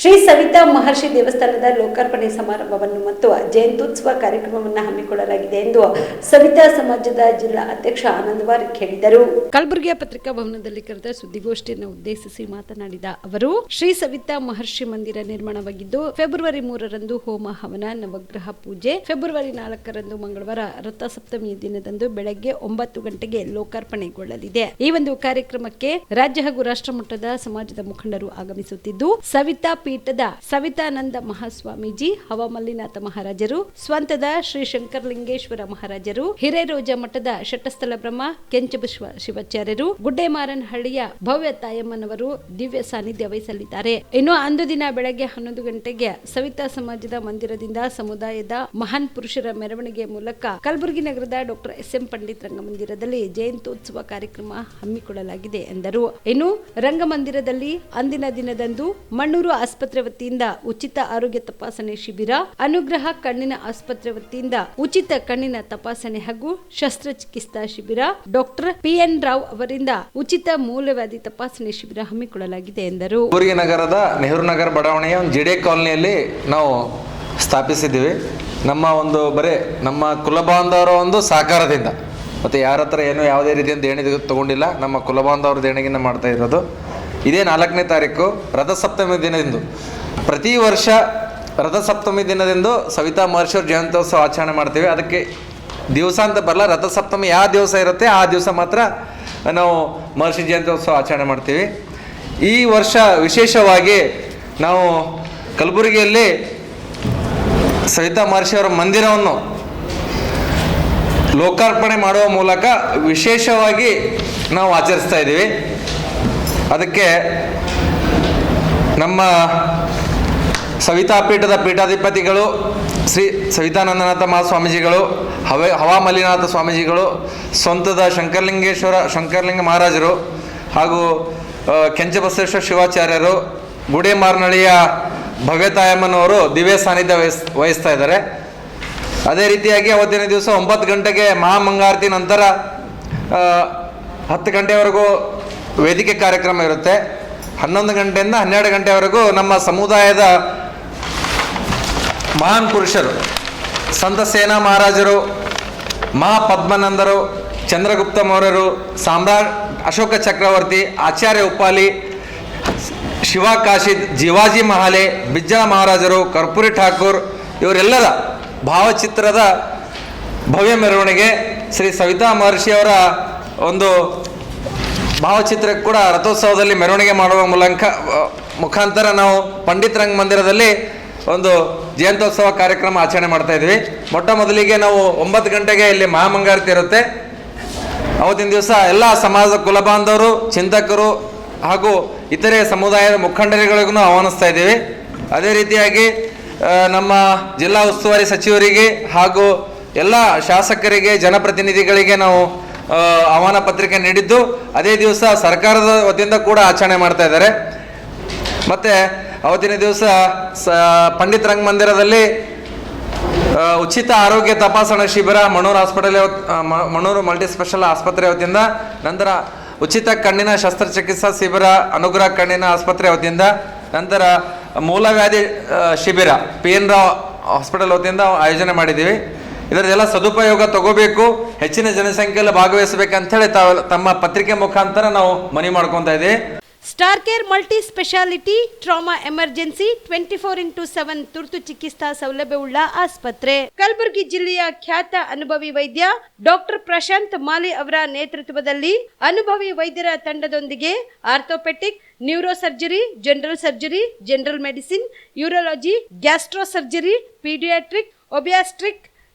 ಶ್ರೀ ಸವಿತಾ ಮಹರ್ಷಿ ದೇವಸ್ಥಾನದ ಲೋಕಾರ್ಪಣೆ ಸಮಾರಂಭವನ್ನು ಮತ್ತು ಜಯಂತ್ಯುತ್ಸವ ಕಾರ್ಯಕ್ರಮವನ್ನು ಹಮ್ಮಿಕೊಳ್ಳಲಾಗಿದೆ ಎಂದು ಸವಿತಾ ಸಮಾಜದ ಜಿಲ್ಲಾ ಅಧ್ಯಕ್ಷ ಆನಂದ್ ಹೇಳಿದರು. ಕಲಬುರಗಿಯ ಪತ್ರಿಕಾ ಭವನದಲ್ಲಿ ಕರೆದ ಸುದ್ದಿಗೋಷ್ಠಿಯನ್ನು ಉದ್ದೇಶಿಸಿ ಮಾತನಾಡಿದ ಅವರು, ಶ್ರೀ ಸವಿತಾ ಮಹರ್ಷಿ ಮಂದಿರ ನಿರ್ಮಾಣವಾಗಿದ್ದು, ಫೆಬ್ರವರಿ ಮೂರರಂದು ಹೋಮ ಹವನ, ನವಗ್ರಹ ಪೂಜೆ, ಫೆಬ್ರವರಿ ನಾಲ್ಕರಂದು ಮಂಗಳವಾರ ರಥಸಪ್ತಮಿಯ ದಿನದಂದು ಬೆಳಗ್ಗೆ ಒಂಬತ್ತು ಗಂಟೆಗೆ ಲೋಕಾರ್ಪಣೆಗೊಳ್ಳಲಿದೆ. ಈ ಒಂದು ಕಾರ್ಯಕ್ರಮಕ್ಕೆ ರಾಜ್ಯ ಹಾಗೂ ರಾಷ್ಟ್ರ ಮಟ್ಟದ ಸಮಾಜದ ಮುಖಂಡರು ಆಗಮಿಸುತ್ತಿದ್ದು, ಸವಿತಾ ಪೀಠದ ಸವಿತಾನಂದ ಮಹಾಸ್ವಾಮೀಜಿ, ಹವಮಲ್ಲಿನಾಥ ಮಹಾರಾಜರು, ಸ್ವಂತದ ಶ್ರೀ ಶಂಕರಲಿಂಗೇಶ್ವರ ಮಹಾರಾಜರು, ಹಿರೇರೋಜ ಮಠದ ಶಟಸ್ಥಲ ಬ್ರಹ್ಮ ಕೆಂಚಬಶ್ವ ಶಿವಾಚಾರ್ಯರು, ಗುಡ್ಡೆಮಾರನಹಳ್ಳಿಯ ಭವ್ಯ ತಾಯಮ್ಮನವರು ದಿವ್ಯ ಸಾನ್ನಿಧ್ಯ ವಹಿಸಲಿದ್ದಾರೆ. ಇನ್ನು ಅಂದು ದಿನ ಬೆಳಗ್ಗೆ ಹನ್ನೊಂದು ಗಂಟೆಗೆ ಸವಿತಾ ಸಮಾಜದ ಮಂದಿರದಿಂದ ಸಮುದಾಯದ ಮಹಾನ್ ಪುರುಷರ ಮೆರವಣಿಗೆ ಮೂಲಕ ಕಲಬುರಗಿ ನಗರದ ಡಾಕ್ಟರ್ ಎಸ್ ಎಂ ಪಂಡಿತ್ ರಂಗಮಂದಿರದಲ್ಲಿ ಜಯಂತ್ಯೋತ್ಸವ ಕಾರ್ಯಕ್ರಮ ಹಮ್ಮಿಕೊಳ್ಳಲಾಗಿದೆ ಎಂದರು. ಇನ್ನು ರಂಗಮಂದಿರದಲ್ಲಿ ಅಂದಿನ ದಿನದಂದು ಮಣ್ಣೂರು ಆಸ್ಪತ್ರೆ ವತಿಯಿಂದ ಉಚಿತ ಆರೋಗ್ಯ ತಪಾಸಣೆ ಶಿಬಿರ, ಅನುಗ್ರಹ ಕಣ್ಣಿನ ಆಸ್ಪತ್ರೆ ವತಿಯಿಂದ ಉಚಿತ ಕಣ್ಣಿನ ತಪಾಸಣೆ ಹಾಗೂ ಶಸ್ತ್ರಚಿಕಿತ್ಸಾ ಶಿಬಿರ, ಡಾಕ್ಟರ್ ಪಿ ಎನ್ ರಾವ್ ಅವರಿಂದ ಉಚಿತ ಮೂಲವ್ಯಾಧಿ ತಪಾಸಣೆ ಶಿಬಿರ ಹಮ್ಮಿಕೊಳ್ಳಲಾಗಿದೆ ಎಂದರು. ಕಲಬುರಗಿ ನಗರದ ನೆಹರು ನಗರ ಬಡಾವಣೆಯ ಜಿಡೆ ಕಾಲೋನಿಯಲ್ಲಿ ನಾವು ಸ್ಥಾಪಿಸಿದ್ದೀವಿ. ನಮ್ಮ ಒಂದು ಬರೇ ನಮ್ಮ ಕುಲಬಾಂಧವರ ಒಂದು ಸಹಕಾರದಿಂದ. ಮತ್ತು ಯಾರ ಹತ್ರ ಏನು ಯಾವುದೇ ರೀತಿಯಿಂದ ದೇಣಿ ತಗೊಂಡಿಲ್ಲ, ನಮ್ಮ ಕುಲಬಾಂಧವರ ದೇಣಿಗೆನ ಮಾಡ್ತಾ ಇರೋದು. ಇದೇ ನಾಲ್ಕನೇ ತಾರೀಕು ರಥಸಪ್ತಮಿ ದಿನದಿಂದ. ಪ್ರತಿ ವರ್ಷ ರಥಸಪ್ತಮಿ ದಿನದಂದು ಸವಿತಾ ಮಹರ್ಷಿಯವ್ರ ಜಯಂತ್ಯೋತ್ಸವ ಆಚರಣೆ ಮಾಡ್ತೀವಿ. ಅದಕ್ಕೆ ದಿವಸ ಅಂತ ಬರಲ್ಲ, ರಥಸಪ್ತಮಿ ಯಾವ ದಿವಸ ಇರುತ್ತೆ ಆ ದಿವಸ ಮಾತ್ರ ನಾವು ಮಹರ್ಷಿ ಜಯಂತ್ಯೋತ್ಸವ ಆಚರಣೆ ಮಾಡ್ತೀವಿ. ಈ ವರ್ಷ ವಿಶೇಷವಾಗಿ ನಾವು ಕಲಬುರಗಿಯಲ್ಲಿ ಸವಿತಾ ಮಹರ್ಷಿಯವರ ಮಂದಿರವನ್ನು ಲೋಕಾರ್ಪಣೆ ಮಾಡುವ ಮೂಲಕ ವಿಶೇಷವಾಗಿ ನಾವು ಆಚರಿಸ್ತಾ ಇದ್ದೀವಿ. ಅದಕ್ಕೆ ನಮ್ಮ ಸವಿತಾ ಪೀಠದ ಪೀಠಾಧಿಪತಿಗಳು ಶ್ರೀ ಸವಿತಾನಂದನಾಥ ಮಹಾಸ್ವಾಮೀಜಿಗಳು, ಹವೆ ಹವಾಮಲ್ಲಿನಾಥ ಸ್ವಾಮೀಜಿಗಳು ಸ್ವಂತದ ಶಂಕರಲಿಂಗೇಶ್ವರ, ಶಂಕರಲಿಂಗ ಮಹಾರಾಜರು ಹಾಗೂ ಕೆಂಚಬಸವೇಶ್ವರ ಶಿವಾಚಾರ್ಯರು ಗುಡೇಮಾರ್ನಳ್ಳಿಯ ಭವ್ಯತಾಯಮ್ಮನವರು ದಿವ್ಯ ಸಾನ್ನಿಧ್ಯ ವಹಿಸ್, ವಹಿಸ್ತಾ ಇದ್ದಾರೆ. ಅದೇ ರೀತಿಯಾಗಿ ಅವತ್ತಿನ ದಿವಸ ಒಂಬತ್ತು ಗಂಟೆಗೆ ಮಹಾಮಂಗಾರತಿ ನಂತರ ಹತ್ತು ಗಂಟೆವರೆಗೂ ವೇದಿಕೆ ಕಾರ್ಯಕ್ರಮ ಇರುತ್ತೆ. ಹನ್ನೊಂದು ಗಂಟೆಯಿಂದ ಹನ್ನೆರಡು ಗಂಟೆವರೆಗೂ ನಮ್ಮ ಸಮುದಾಯದ ಮಹಾನ್ ಪುರುಷರು ಸಂತ ಸೇನಾ ಮಹಾರಾಜರು ಮಹಾಪದ್ಮನಂದರು ಚಂದ್ರಗುಪ್ತ ಮೌರ್ಯರು ಸಾಮ್ರಾಟ್ ಅಶೋಕ ಚಕ್ರವರ್ತಿ, ಆಚಾರ್ಯ ಉಪಾಲಿ ಶಿವ ಕಾಶಿದ್, ಜೀವಾಜಿ ಮಹಾಲೆ ಬಿಜ್ಜಳ ಮಹಾರಾಜರು, ಕರ್ಪೂರಿ ಠಾಕೂರ್, ಇವರೆಲ್ಲರ ಭಾವಚಿತ್ರದ ಭವ್ಯ ಮೆರವಣಿಗೆ ಶ್ರೀ ಸವಿತಾ ಮಹರ್ಷಿಯವರ ಒಂದು ಭಾವಚಿತ್ರಕ್ಕೆ ಕೂಡ ರಥೋತ್ಸವದಲ್ಲಿ ಮೆರವಣಿಗೆ ಮಾಡುವ ಮೂಲಕ ಮುಖಾಂತರ ನಾವು ಪಂಡಿತ್ ರಂಗ ಮಂದಿರದಲ್ಲಿ ಒಂದು ಜಯಂತ್ಯೋತ್ಸವ ಕಾರ್ಯಕ್ರಮ ಆಚರಣೆ ಮಾಡ್ತಾ ಇದ್ವಿ. ಮೊಟ್ಟ ಮೊದಲಿಗೆ ನಾವು ಒಂಬತ್ತು ಗಂಟೆಗೆ ಇಲ್ಲಿ ಮಹಾಮಂಗಾರತಿ ಇರುತ್ತೆ. ಅವತ್ತಿನ ದಿವಸ ಎಲ್ಲ ಸಮಾಜದ ಕುಲಬಾಂಧವರು, ಚಿಂತಕರು ಹಾಗೂ ಇತರೆ ಸಮುದಾಯದ ಮುಖಂಡರುಗಳಿಗೂ ಆಹ್ವಾನಿಸ್ತಾ ಇದ್ದೀವಿ. ಅದೇ ರೀತಿಯಾಗಿ ನಮ್ಮ ಜಿಲ್ಲಾ ಉಸ್ತುವಾರಿ ಸಚಿವರಿಗೆ ಹಾಗೂ ಎಲ್ಲ ಶಾಸಕರಿಗೆ, ಜನಪ್ರತಿನಿಧಿಗಳಿಗೆ ನಾವು ಆಹ್ವಾನ ಪತ್ರಿಕೆ ನೀಡಿದ್ದು. ಅದೇ ದಿವಸ ಸರ್ಕಾರದ ವತಿಯಿಂದ ಕೂಡ ಆಚರಣೆ ಮಾಡ್ತಾ ಇದ್ದಾರೆ. ಮತ್ತೆ ಅವತ್ತಿನ ದಿವಸ ಸ, ಪಂಡಿತ್ ರಂಗ ಮಂದಿರದಲ್ಲಿ ಉಚಿತ ಆರೋಗ್ಯ ತಪಾಸಣಾ ಶಿಬಿರ Mannur hospital Manur multi special ಆಸ್ಪತ್ರೆ ವತಿಯಿಂದ ನಂತರ ಉಚಿತ ಕಣ್ಣಿನ ಶಸ್ತ್ರಚಿಕಿತ್ಸಾ ಶಿಬಿರ, ಅನುಗ್ರಹ ಕಣ್ಣಿನ ಆಸ್ಪತ್ರೆ ವತಿಯಿಂದ ನಂತರ ಮೂಲವ್ಯಾಧಿ ಶಿಬಿರ, ಪಿ ಎನ್ ರಾವ್ ಹಾಸ್ಪಿಟಲ್ ವತಿಯಿಂದ ಆಯೋಜನೆ ಮಾಡಿದ್ದೀವಿ. ಇದರದೆಲ್ಲ ಸದುಪಯೋಗ ತಗೋಬೇಕು, ಹೆಚ್ಚಿನ ಜನಸಂಖ್ಯೆಯಲ್ಲಿ ಭಾಗವಹಿಸಬೇಕಂತೇಳಿ ತಮ್ಮ ಪತ್ರಿಕೆ ಮುಖಾಂತರ ನಾವು ಮನವಿ ಮಾಡ್ಕೊತಾ ಇದೆ star care multi speciality trauma emergency twenty four into seven ತುರ್ತು ಚಿಕಿತ್ಸಾ ಸೌಲಭ್ಯವುಳ್ಳ ಆಸ್ಪತ್ರೆ. ಕಲಬುರಗಿ ಜಿಲ್ಲೆಯ ಖ್ಯಾತ ಅನುಭವಿ ವೈದ್ಯ ಡಾಕ್ಟರ್ ಪ್ರಶಾಂತ್ ಮಾಲಿ ಅವರ ನೇತೃತ್ವದಲ್ಲಿ ಅನುಭವಿ ವೈದ್ಯರ ತಂಡದೊಂದಿಗೆ orthopaedic neuro surgery general surgery, general medicine, urology gastro surgery paediatric, obstetric